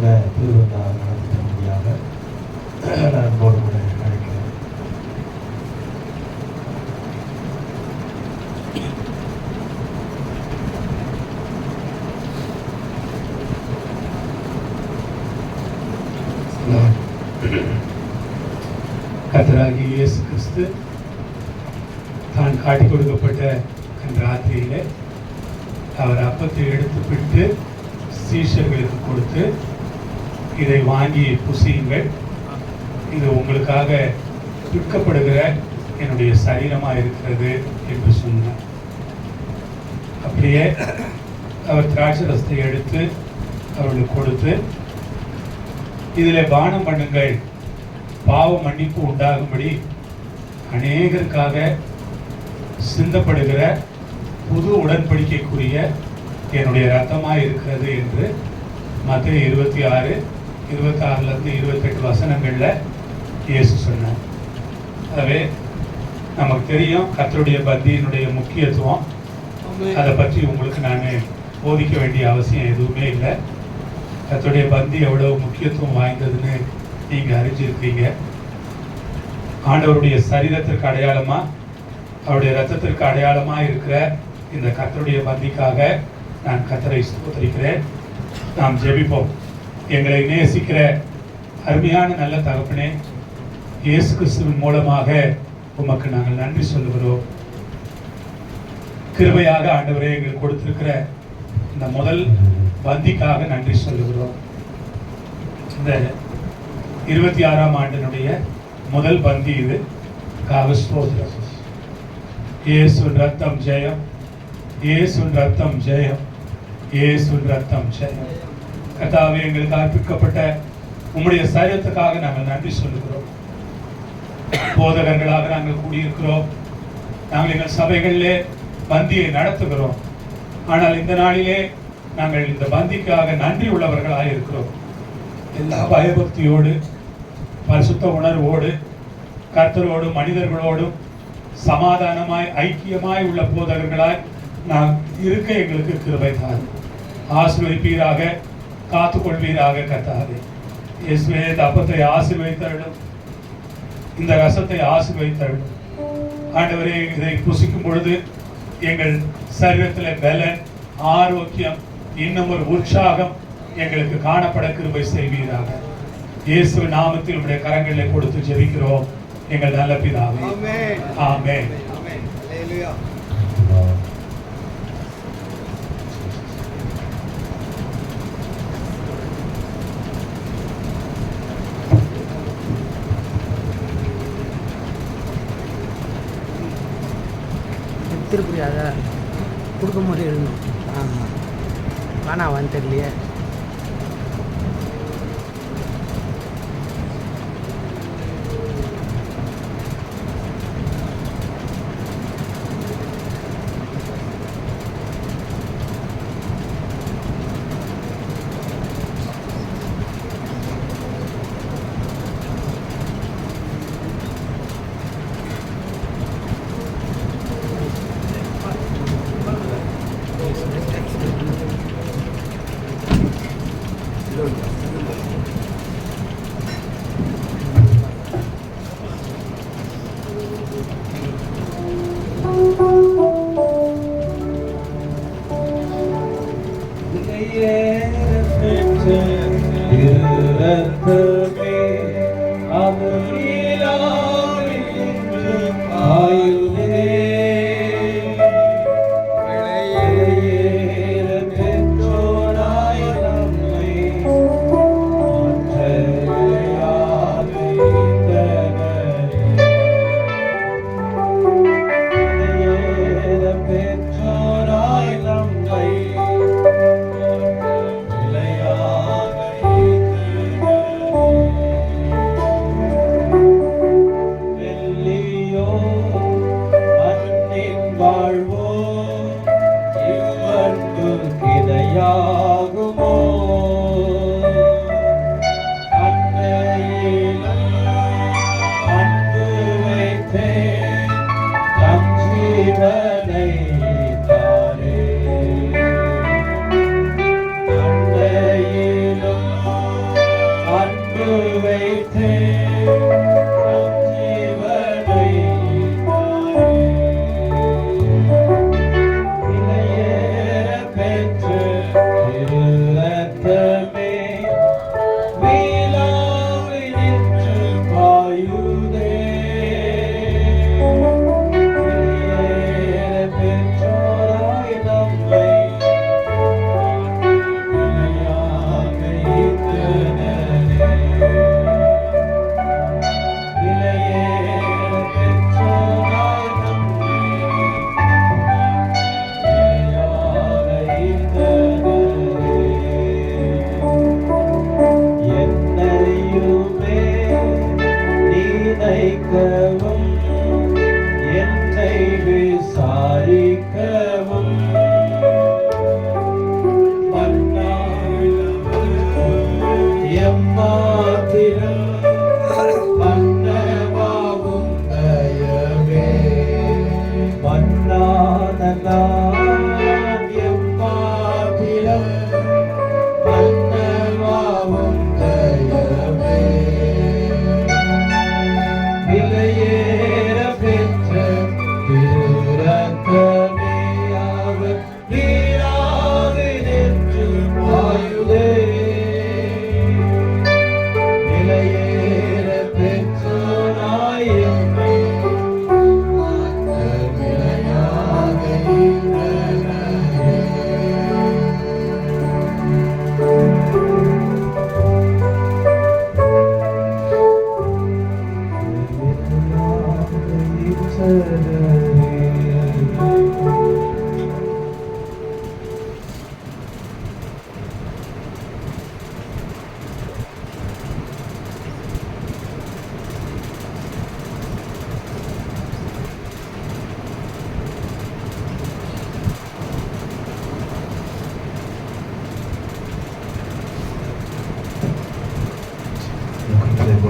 சிறப்பாக திருவிழா நடத்த முடியாத நான் அன்போடு கூட அழைக்கிறேன் இயேசு கிறிஸ்து தான் காட்டி கொடுக்கப்பட்ட அந்த ராத்திரியிலே அவர் அப்பத்தை எடுத்து விட்டு சீஷர்களுக்கு கொடுத்து இதை வாங்கி புசியுங்கள். இது உங்களுக்காக விற்கப்படுகிற என்னுடைய சரீரமாக இருக்கிறது என்று சொன்னார். அப்படியே அவர் திராட்சை ரசத்தை எடுத்து அவர்களுக்கு கொடுத்து இதில் பானம் பண்ணுங்கள். பாவ மன்னிப்பு உண்டாகும்படி அநேகருக்காக சிந்தப்படுகிற புது உடன்படிக்கைக்குரிய என்னுடைய ரத்தமாக இருக்கிறது என்று மத்திய இருபத்தி ஆறு இருபத்தி ஆறுலேருந்து இருபத்தெட்டு வசனங்களில் இயேசு சொன்னார். ஆகவே நமக்கு தெரியும் கர்த்தருடைய பந்தியினுடைய முக்கியத்துவம். அதை பற்றி உங்களுக்கு நான் போதிக்க வேண்டிய அவசியம் எதுவுமே இல்லை. கர்த்தருடைய பந்தி எவ்வளவு முக்கியத்துவம் வாய்ந்ததுன்னு நீங்கள் அறிஞ்சிருக்கீங்க ஆண்டவருடைய சரீரத்திற்கு அடையாளமா அவருடைய ரத்தத்திற்கு அடையாளமா இருக்கிற இந்த கர்த்தருடைய பந்திக்காக நான் கர்த்தரை ஸ்தோத்திரிக்கிறேன். நாம் ஜெபிப்போம். எங்களை நேசிக்கிற அருமையான நல்ல தகப்பனே இயேசு கிறிஸ்துவின் மூலமாக உமக்கு நாங்கள் நன்றி சொல்லுகிறோம். கிருபையாக ஆண்டவரே எங்களுக்கு கொடுத்திருக்கிற இந்த முதல் வந்திக்காக நன்றி சொல்லுகிறோம். இந்த இருபத்தி ஆறாம் ஆண்டினுடைய முதல் பந்தி இது. காவஸ்தோத்திரம் இயேசுன் ரத்தம் ஜெயம். இயேசுன் ரத்தம் ஜெயம். இயேசுன் ரத்தம் ஜெயம். கதாவே எங்களுக்கு அர்ப்பிக்கப்பட்ட உம்முடைய சரீரத்துக்காக நாங்கள் நன்றி சொல்லுகிறோம். போதகர்களாக நாங்கள் கூடியிருக்கிறோம். நாங்கள் எங்கள் சபைகளிலே பந்தியை நடத்துகிறோம். ஆனால் இந்த நாளிலே நாங்கள் இந்த பந்திக்காக நன்றி உள்ளவர்களாக இருக்கிறோம் எல்லா பயபக்தியோடு பரிசுத்த உணர்வோடு கர்த்தரோடு மனிதர்களோடும் சமாதானமாய் ஐக்கியமாய் உள்ள போதகர்களாய் நாம் இருக்க எங்களுக்கு கிருபை தான் ஆசீர்வதிப்பீராக. காத்துக்கொள்வீராக கர்த்தாவே. இயேசுவே இந்த அப்பத்தை ஆசீர்வதித்தருளும். இந்த ரசத்தை ஆசீர்வதித்தருளும். ஆண்டவரே இதை புசிக்கும் பொழுது எங்கள் சரீரத்தில் பலன் ஆரோக்கியம் இன்னும் ஒரு உற்சாகம் எங்களுக்கு காணப்பட கிருபை செய்வீராக. இயேசு நாமத்தில் உடைய கரங்களை கொடுத்து ஜெபிக்கிறோம். எங்கள் நல்ல பிதாவே. ஆமென். ஆமென். ஆமென். ஹalleluya. திருப்பதி அதை கொடுக்கும் போது எழுதணும் ஆமாம் காணாவான்னு தெரியலையே பெற்றோராய் Deus.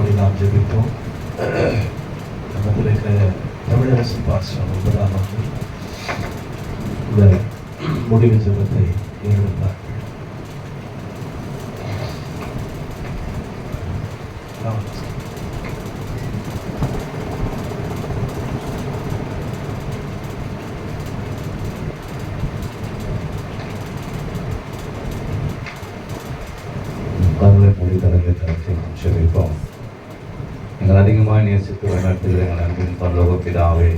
முகங்களை மூடி நாம் ஜெபிப்போம் நமத்தில் இருக்கிற தமிழரசு பாசனம் ஒன்பதாம் ஆண்டு இந்த முடிவு ஜெபத்தை ஏற்பட்டார்கள் கண்களை மூடி தலைமை தரத்தை நாம் செபிப்போம் நாங்கள் அதிகமாக நேசித்து வழிநடத்துகிற எங்கள் அன்பின் பரலோக பிதாவே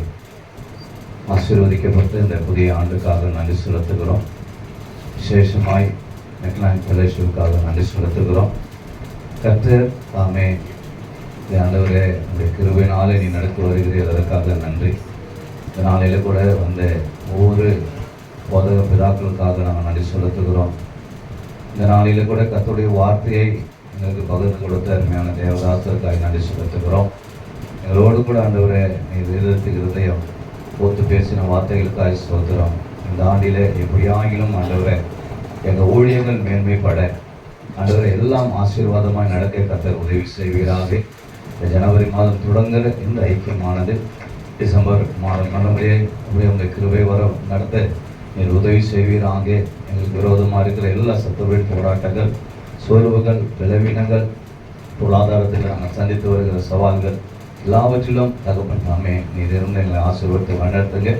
ஆசீர்வதிக்கப்பட்டு இந்த புதிய ஆண்டுக்காக நன்றி செலுத்துகிறோம். விசேஷமாய் நெட்லாண்ட் ஃபெலோஷிப்புக்காக நன்றி செலுத்துகிறோம். கற்று தாமே இந்த ஆண்டவரே உடைய கிருபையினாலே நீ நடத்தி வருகிறீர் அதற்காக நன்றி. இந்த நாளையில் கூட வந்த ஒவ்வொரு போதக பிதாக்களுக்காக நாங்கள் நன்றி செலுத்துகிறோம். இந்த நாளையில் கூட கத்துடைய வார்த்தையை எங்களுக்கு பகிர்ந்து கொடுத்த அருமையான தேவதாசருக்காக நன்றி செலுத்துகிறோம். எங்களோடு கூட ஆண்டவரே நீ வேதத்துக்கு இருதயம் போத்து பேசின வார்த்தைகளுக்காக ஸ்தோத்திரம். இந்த ஆண்டிலே எப்படியாகிலும் ஆண்டவரே எங்கள் ஊழியங்கள் மேன்மைப்பட ஆண்டவரை எல்லாம் ஆசீர்வாதமாய் நடக்க கத்த உதவி செய்வீராக. இந்த ஜனவரி மாதம் தொடங்குகிற இந்த ஐக்கியமானது டிசம்பர் மாதம் நல்லபடியே அப்படியே உங்கள் கிருவை வர நடத்த நீர் உதவி செய்வீராக. எங்களுக்கு விரோதமாக இருக்கிற எல்லா சத்துருவின் போராட்டங்கள் சோர்வுகள் பலவீனங்கள் பொருளாதாரத்தில் நாங்கள் சந்தித்து வருகிற சவால்கள் எல்லாவற்றிலும் தகப்பன் நாமே நீர் இருந்து எங்களை ஆசீர்வத்தை வழிநடத்துங்க.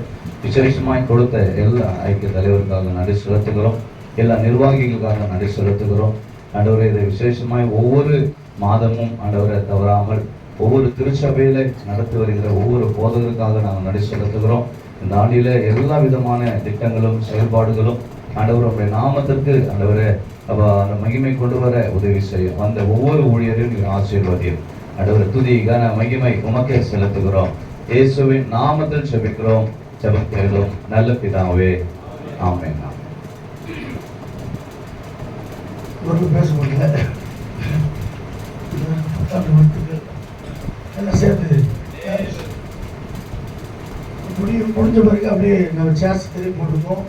விசேஷமாய் கொடுத்த எல்லா ஐக்கிய தலைவருக்காக நன்றி செலுத்துகிறோம். எல்லா நிர்வாகிகளுக்காக நன்றி செலுத்துகிறோம். ஆண்டவரே இதை விசேஷமாய் ஒவ்வொரு மாதமும் ஆண்டவரை தவறாமல் ஒவ்வொரு திருச்சபையில நடத்தி வருகிற ஒவ்வொரு போதகருக்காக நாங்கள் நன்றி செலுத்துகிறோம். இந்த ஆண்டில எல்லா விதமான திட்டங்களும் செயல்பாடுகளும் ஆண்டவர் உடைய நாமத்திற்கு ஆண்டவரே அப்ப அந்த மகிமை கொண்டு வர உதவி செய்யும் அந்த ஒவ்வொரு ஊழியரையும் நீங்கள் ஆசீர்வாதியும். ஆண்டவர் துதி கன மகிமை உமக்கே செலுத்துகிறோம். இயேசுவின் நாமத்தில் செபிக்கிறோம் செபக்கேளும் நல்ல பிதாவே. ஆமென். ஒன்றும் பேச முடியல. எல்லாம் சேர்ந்து. முடியும் முடிஞ்ச பிறகு அப்படியே நம்ம சேர்ஸ் திரும்பி போட்டுப்போம்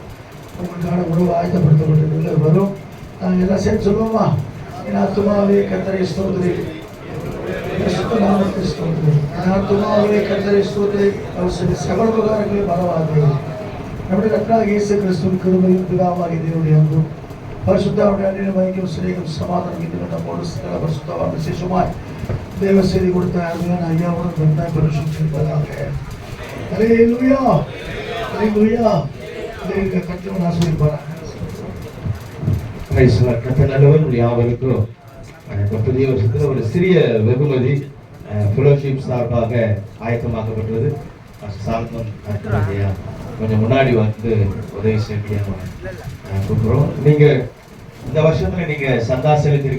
உங்களுக்கான உணவு ஆயத்தப்படுத்தப்பட்டிருக்கு வரும். நாங்கள் எல்லாம் சேர்த்து சொல்லுவோமா? என் ஆத்துமாவே கத்தரை ஸ்தோத்திரி. பரிசுத்த நாமத்தை ஸ்தோத்திரி. என் ஆத்துமாவே கத்தரை ஸ்தோத்திரி. அவர் செய்த சகல உபகாரங்களையும் மறவாதே நம்முடைய கர்த்தராகிய இயேசு கிறிஸ்துவின் கிருமையும் பிதாவாகிய தேவனுடைய அன்பும் பரிசுத்தாவுடைய அன்னிலும் ஐக்கியம் சிறையும் சமாதானம் இது நம்மோடு சகல பரிசுத்தாவாக விசேஷமாய் தேவ செய்தி கொடுத்த அருமையான ஐயாவோடு நன்றாய் பரிசுத்திருப்பதாக அலேலுயா அலேலுயா இதற்கு கற்றவன் ஆசிரியப்பாராக கத்த நல்லவர் யாவருக்கும் புதிய வருஷத்தில் ஒரு சிறிய வெகுமதி ஃபெலோஷிப் சார்பாக ஆயத்தமாக்கப்பட்டது சார்பம் சால்மன் ஐயா கொஞ்சம் முன்னாடி வந்து உதவி செய்ய கூப்பிடுறோம் நீங்கள் இந்த வருஷத்தில் நீங்கள் சந்தா செலுத்தி